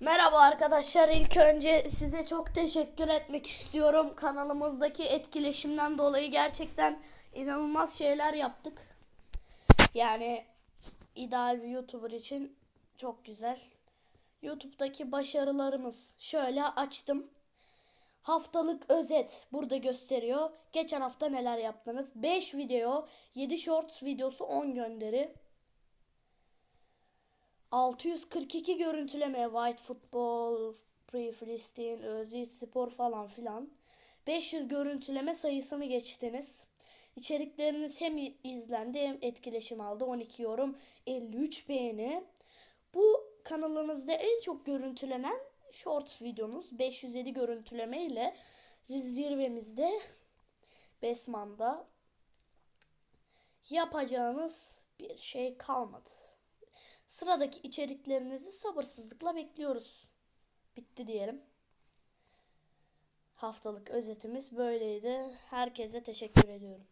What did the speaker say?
Merhaba arkadaşlar. İlk önce size çok teşekkür etmek istiyorum. Kanalımızdaki etkileşimden dolayı gerçekten inanılmaz şeyler yaptık. Yani ideal bir YouTuber için çok güzel. YouTube'daki başarılarımız şöyle açtım. Haftalık özet burada gösteriyor. Geçen hafta neler yaptınız? 5 video, 7 shorts videosu, 10 gönderi. 642 görüntüleme White Football, Pre-Filistin, Özil Spor falan filan. 500 görüntüleme sayısını geçtiniz. İçerikleriniz hem izlendi hem etkileşim aldı. 12 yorum, 53 beğeni. Bu kanalınızda en çok görüntülenen shorts videonuz 507 görüntüleme ile zirvemizde Besman'da yapacağınız bir şey kalmadı. Sıradaki içeriklerinizi sabırsızlıkla bekliyoruz. Bitti diyelim. Haftalık özetimiz böyleydi. Herkese teşekkür ediyorum.